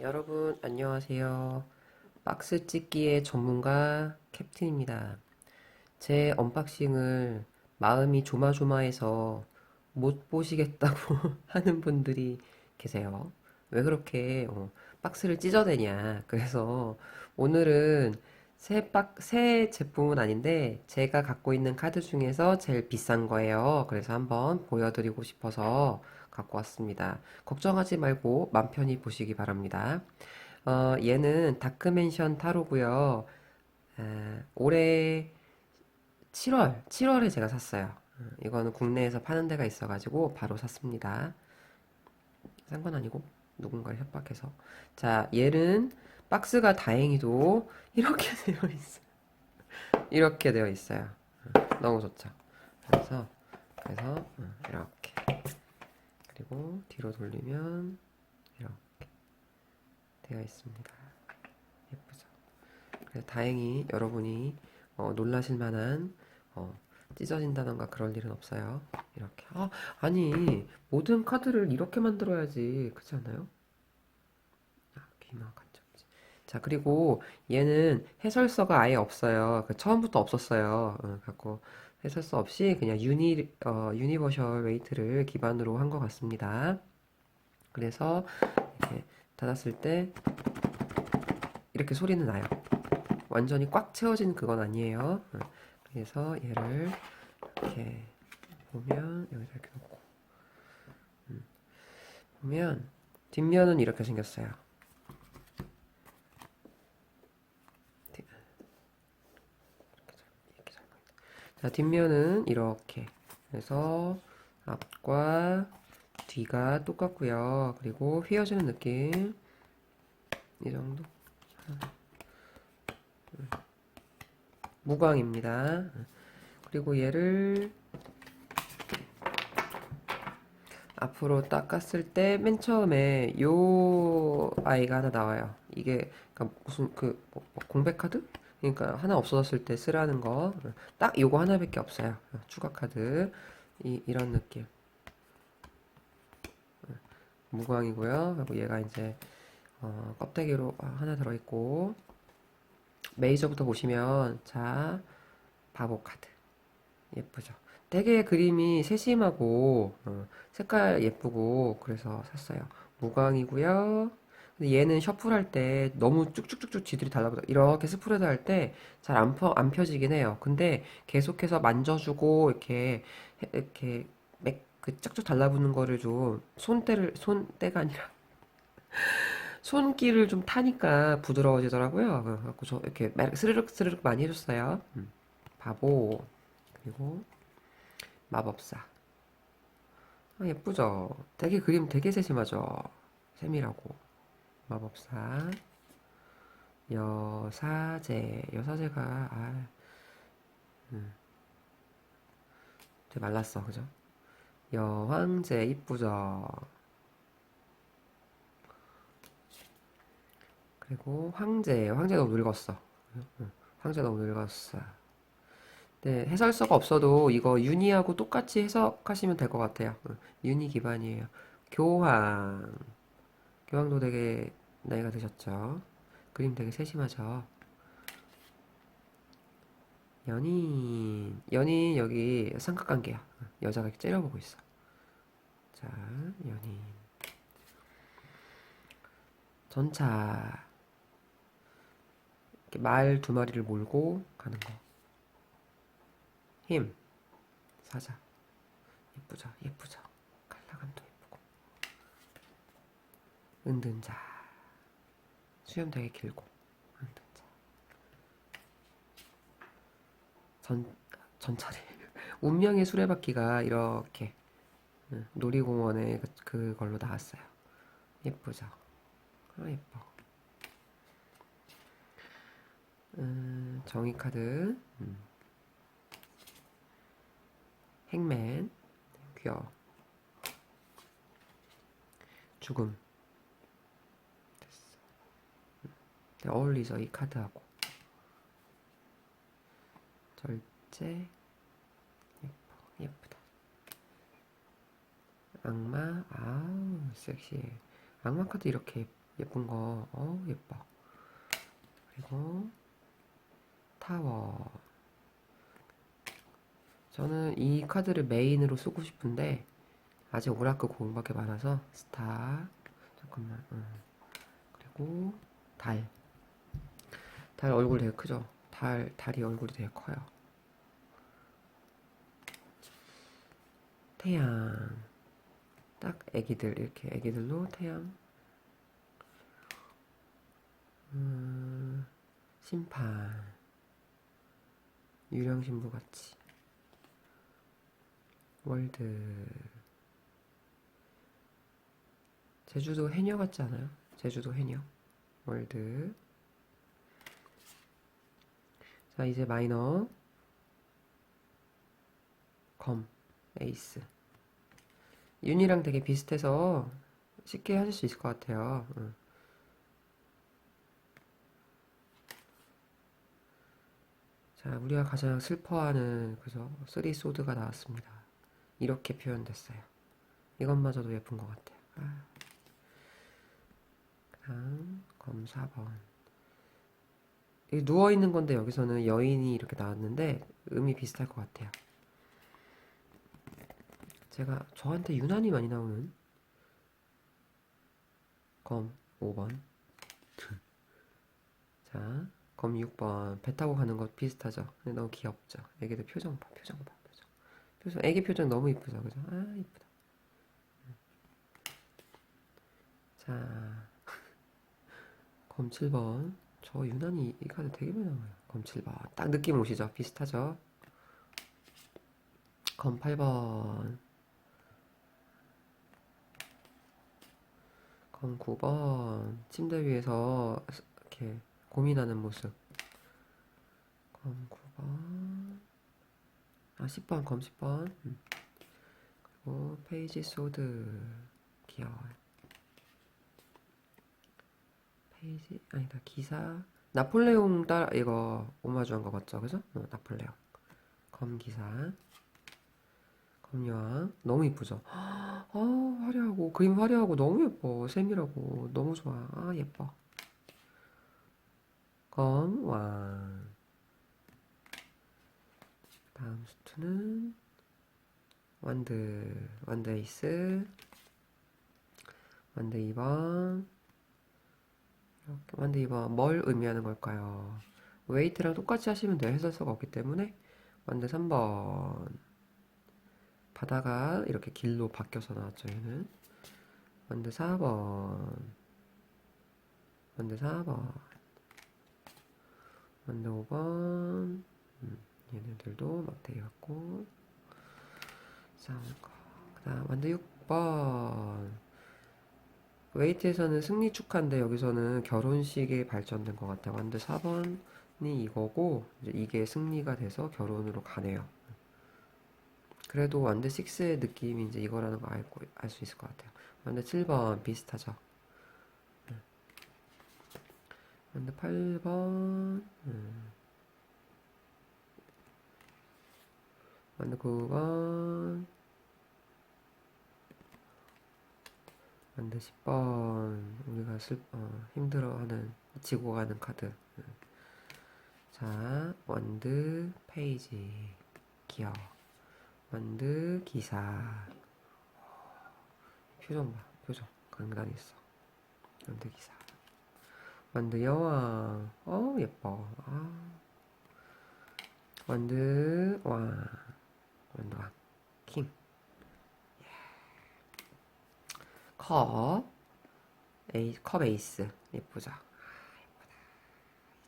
여러분 안녕하세요. 박스 찢기의 전문가 캡틴입니다. 제 언박싱을 마음이 조마조마해서 못 보시겠다고 하는 분들이 계세요. 왜 그렇게 어, 박스를 찢어대냐. 그래서 오늘은 새 박, 새 제품은 아닌데 제가 갖고 있는 카드 중에서 제일 비싼 거예요. 그래서 한번 보여드리고 싶어서 갖고 왔습니다. 걱정하지 말고 맘 편히 보시기 바랍니다. 어, 얘는 다크맨션 타로고요. 에, 올해 7월, 7월에 제가 샀어요. 어, 이거는 국내에서 파는 데가 있어가지고 바로 샀습니다. 산 건 아니고 누군가를 협박해서. 자, 얘는 박스가 다행히도 이렇게 되어 있어요. 이렇게 되어 있어요. 어, 너무 좋죠. 그래서 그래서 어, 이렇게 그리고 뒤로 돌리면 이렇게 되어 있습니다. 예쁘죠? 그래서 다행히 여러분이 어, 놀라실 만한 어, 찢어진다던가 그럴 일은 없어요. 이렇게. 아, 아니, 모든 카드를 이렇게 만들어야지. 그렇지 않아요? 아, 귀마 간접지. 자, 그리고 얘는 해설서가 아예 없어요. 그 처음부터 없었어요. 어, 갖고 해설서 없이 그냥 유니, 어, 유니버셜 웨이트를 기반으로 한 것 같습니다. 그래서 이렇게 닫았을 때 이렇게 소리는 나요. 완전히 꽉 채워진 그건 아니에요. 어, 그래서 얘를 이렇게 보면 여기다 이렇게 놓고 음, 보면 뒷면은 이렇게 생겼어요. 뒤- 이렇게 잘 보인다. 자, 뒷면은 이렇게 그래서 앞과 뒤가 똑같고요. 그리고 휘어지는 느낌 이 정도. 무광입니다. 그리고 얘를 앞으로 닦았을 때 맨 처음에 요 아이가 하나 나와요. 이게 그러니까 무슨 그 뭐- 뭐 공백 카드? 그러니까 하나 없어졌을 때 쓰라는 거. 딱 요거 하나밖에 없어요. 추가 카드. 이, 이런 느낌. 무광이고요. 그리고 얘가 이제 어, 껍데기로 하나 들어있고 메이저부터 보시면 자 바보 카드 예쁘죠. 되게 그림이 세심하고 어, 색깔 예쁘고 그래서 샀어요. 무광이고요. 근데 얘는 셔플할 때 너무 쭉쭉쭉쭉 지들이 달라붙어 이렇게 스프레드 할 때 잘 안 안 펴지긴 해요. 근데 계속해서 만져주고 이렇게 해- 이렇게 맥, 그 짝짝 달라붙는 거를 좀 손때를 손때가 아니라 손길을 좀 타니까 부드러워지더라고요. 그래갖고 저 이렇게 막 스르륵 스르륵 많이 해줬어요. 음. 바보 그리고 마법사. 아, 예쁘죠? 되게 그림 되게 세심하죠? 세밀하고 마법사. 여사제. 여사제가 아, 음, 되게 말랐어. 그죠? 여황제 이쁘죠? 그리고 황제. 황제 너무 늙었어. 응, 황제 너무 늙었어. 네 해설서가 없어도 이거 윤희하고 똑같이 해석하시면 될 것 같아요. 응, 윤희 기반이에요. 교황 교황도 되게 나이가 드셨죠 그림 되게 세심하죠 연인 연인 여기 삼각관계야 응, 여자가 이렇게 째려보고 있어 자 연인 전차 이렇게 말 두 마리를 몰고 가는 거. 힘, 사자. 예쁘죠? 예쁘죠? 칼라감도 예쁘고. 은둔자. 수염 되게 길고. 은둔자. 전, 전차례. 운명의 수레바퀴가 이렇게 응, 놀이공원에 그- 그걸로 나왔어요. 예쁘죠? 아, 예뻐. 음, 정의 카드, 음. 행맨, 귀여워. 죽음. 됐어. 음. 네, 어울리죠, 이 카드하고. 절제, 예뻐, 예쁘다. 악마, 아우, 섹시해. 악마 카드 이렇게 예쁜 거. 어, 예뻐. 그리고 타워. 저는 이 카드를 메인으로 쓰고 싶은데 아직 오라크 공밖에 많아서 스타. 잠깐만. 음. 그리고 달. 달 얼굴 되게 크죠? 달, 달이 얼굴이 되게 커요. 태양. 딱 애기들, 이렇게 애기들로 태양. 음, 심판. 유령 신부 같이. 월드. 제주도 해녀 같지 않아요? 제주도 해녀. 월드. 자, 이제 마이너. 검. 에이스. 윤이랑 되게 비슷해서 쉽게 하실 수 있을 것 같아요. 응. 자, 우리가 가장 슬퍼하는 그래서 쓰리 소드가 나왔습니다. 이렇게 표현됐어요. 이것마저도 예쁜 것 같아요. 아. 그다음 검 4번. 이 누워 있는 건데 여기서는 여인이 이렇게 나왔는데 음이 비슷할 것 같아요. 제가 저한테 유난히 많이 나오는 검 5번. 자, 검 6번. 배 타고 가는 것 비슷하죠? 근데 너무 귀엽죠? 애기들 표정 봐, 표정 봐, 표정. 표정, 애기 표정 너무 이쁘죠? 그죠? 아, 이쁘다. 자, 검 7번. 저 유난히 이 카드 되게 많이 나와요. 검 7번. 딱 느낌 오시죠? 비슷하죠? 검 8번. 검 9번. 침대 위에서 이렇게 고민하는 모습. 검 9번. 아, 10번, 검 10번. 음. 그리고 페이지 소드. 귀여워요. 페이지, 아니다, 기사. 나폴레옹 딸, 이거 오마주한 거 맞죠? 그죠? 어, 나폴레옹. 검 기사. 검 여왕. 너무 이쁘죠? 아, 화려하고, 그림 화려하고 너무 예뻐. 세밀하고. 너무 좋아. 아, 예뻐. 검 왕. 다음 수트는 완드. 완드 에이스. 완드 2번. 완드 2번. 뭘 의미하는 걸까요? 웨이트랑 똑같이 하시면 돼요. 해설서가 없기 때문에. 완드 3번. 바다가 이렇게 길로 바뀌어서 나왔죠, 얘는. 완드 4번. 완드 4번. 완드 5번. 음, 얘네들도 막대기 같고. 싸우는 거. 그 다음, 완드 6번. 웨이트에서는 승리 축하인데 여기서는 결혼식에 발전된 것 같아요. 완드 4번이 이거고, 이제 이게 승리가 돼서 결혼으로 가네요. 그래도 완드 6의 느낌이 이제 이거라는 거 알고 알 수 있을 것 같아요. 완드 7번 비슷하죠. 음. 완드 8번. 음. 완드 9번. 완드 10번. 우리가 슬, 어, 힘들어하는 지고 가는 카드. 음. 자, 완드 페이지. 귀여워. 완드 기사 표정 봐 표정 강단 있어 완드 기사 완드 여왕 어 예뻐 아 완드 왕 완드 왕 컵 에이 컵 에이스 예쁘죠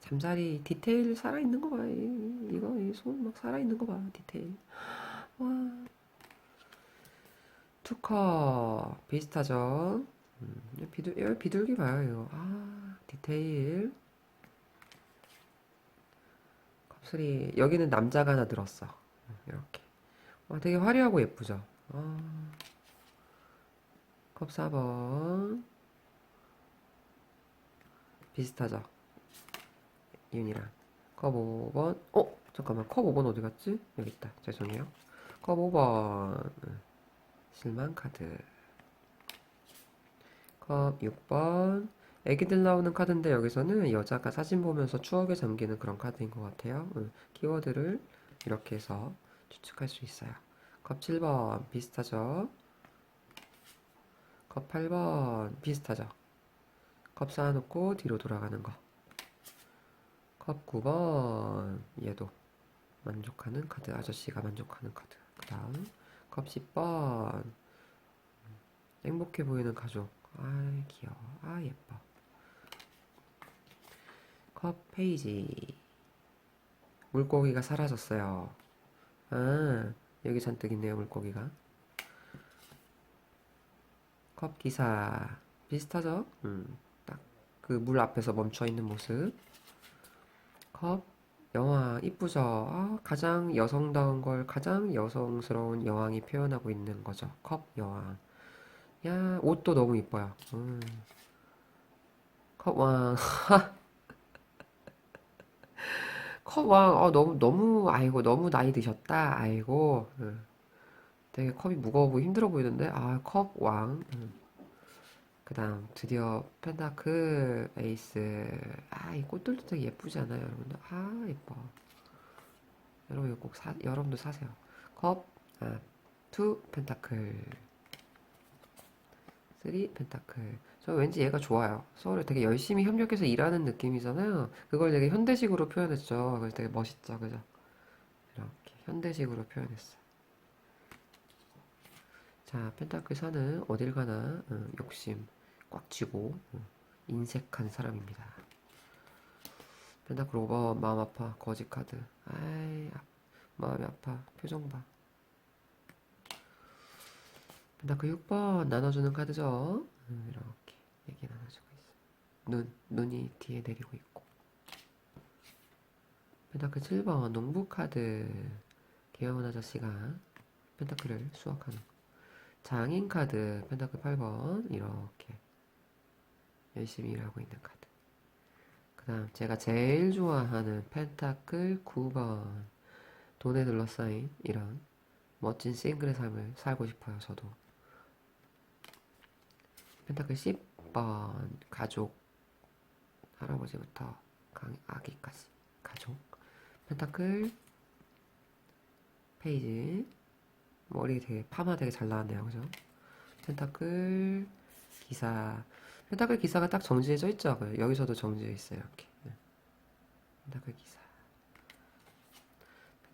잠자리 디테일 살아있는 거 봐. 이- 이거 손 막 살아있는 거 봐. 디테일. 와. 투컵 비슷하죠? 음, 비둘, 비둘기 봐요, 이거. 아, 디테일. 컵슬이 여기는 남자가 하나 들었어. 음, 이렇게. 와, 되게 화려하고 예쁘죠? 아, 컵 4번. 비슷하죠? 윤이랑. 컵 5번. 어? 잠깐만. 컵 5번 어디 갔지? 여기 있다. 죄송해요. 컵 5번. 실망 카드. 컵 6번. 애기들 나오는 카드인데 여기서는 여자가 사진 보면서 추억에 잠기는 그런 카드인 것 같아요. 응. 키워드를 이렇게 해서 추측할 수 있어요. 컵 7번 비슷하죠? 컵 8번 비슷하죠? 컵 쌓아놓고 뒤로 돌아가는 거. 컵 9번 얘도 만족하는 카드 아저씨가 만족하는 카드. 그 다음 컵 10번 행복해 보이는 가족. 아 귀여워. 아 예뻐. 컵 페이지. 물고기가 사라졌어요. 아 여기 잔뜩 있네요 물고기가. 컵 기사 비슷하죠? 음, 딱 그 물 앞에서 멈춰 있는 모습. 컵 여왕 이쁘죠? 아, 가장 여성다운 걸 가장 여성스러운 여왕이 표현하고 있는 거죠. 컵 여왕. 야, 옷도 너무 이뻐요. 음. 컵 왕. 컵왕. 어, 너무 너무 아이고 너무 나이 드셨다. 아이고. 음. 되게 컵이 무거워 보이고 힘들어 보이는데 아, 컵왕. 음. 그다음 드디어 펜타클 에이스. 아, 이 꽃들도 되게 예쁘지 않아요, 여러분들? 아, 예뻐. 여러분 꼭 사, 여러분도 사세요. 컵, 아, 투 펜타클. 3 펜타클. 저 왠지 얘가 좋아요. 서울에 되게 열심히 협력해서 일하는 느낌이잖아요. 그걸 되게 현대식으로 표현했죠. 그래서 되게 멋있죠, 그죠? 이렇게 현대식으로 표현했어. 자, 펜타클 사는 어딜 가나 어, 욕심 꽉 쥐고 어, 인색한 사람입니다. 펜타클 오버 마음 아파 거지 카드. 아이 아, 마음이 아파 표정 봐. 펜타클 6번 나눠주는 카드죠. 음, 이렇게 얘기 나눠주고 있어. 눈 눈이 뒤에 내리고 있고. 펜타클 7번 농부 카드 귀여운 아저씨가 펜타클을 수확하는 장인 카드 펜타클 8번 이렇게 열심히 일하고 있는 카드. 그 다음 제가 제일 좋아하는 펜타클 9번 돈에 둘러싸인 이런 멋진 싱글의 삶을 살고 싶어요 저도. 펜타클 10번 가족 할아버지부터 강- 아기까지. 가족. 펜타클 페이지 머리 되게 파마 되게 잘 나왔네요, 그죠? 펜타클 기사 펜타클 기사가 딱 정지해져 있죠? 그 여기서도 정지해 있어요, 이렇게. 네. 펜타클 기사.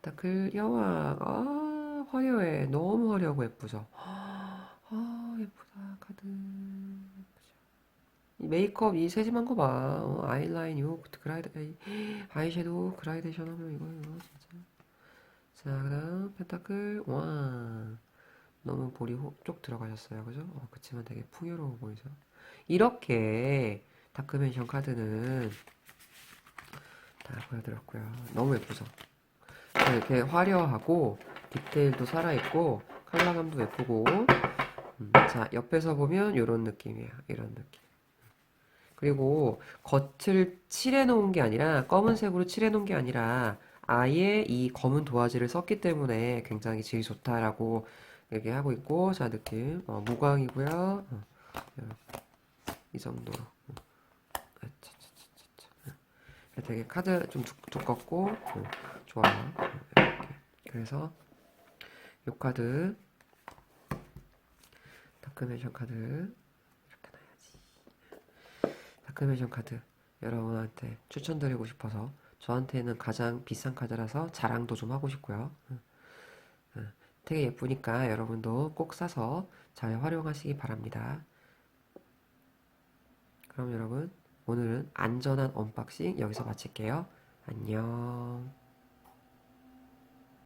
펜타클 여왕. 아, 화려해. 너무 화려하고 예쁘죠? 아, 예쁘다, 카드. 이 메이크업 이 세심한 거 봐. 어, 아이라인, 요 그라이드, 아이, 아이섀도우 그라데이션 하면 이거 이거 진짜. 자, 그다음 펜타클 왕. 너무 볼이 호- 쪽 들어가셨어요, 그죠? 어, 그치만 되게 풍요로워 보이죠? 이렇게 다크멘션 카드는 다 보여드렸고요. 너무 예쁘죠? 이렇게 화려하고 디테일도 살아있고 컬러감도 예쁘고 음, 자 옆에서 보면 이런 느낌이에요. 이런 느낌. 그리고 겉을 칠해 놓은 게 아니라 검은색으로 칠해 놓은 게 아니라 아예 이 검은 도화지를 썼기 때문에 굉장히 질이 좋다라고 얘기하고 있고 자 느낌 어, 무광이고요. 어, 이 정도로. 어. 어. 되게 카드 좀 두, 두껍고 어, 좋아요. 어, 이렇게. 그래서 이 카드 다크메이션 카드 이렇게 놔야지. 다크메이션 카드 여러분한테 추천드리고 싶어서 저한테는 가장 비싼 카드라서 자랑도 좀 하고 싶고요. 되게 예쁘니까 여러분도 꼭 사서 잘 활용하시기 바랍니다. 그럼 여러분 오늘은 안전한 언박싱 여기서 마칠게요. 안녕.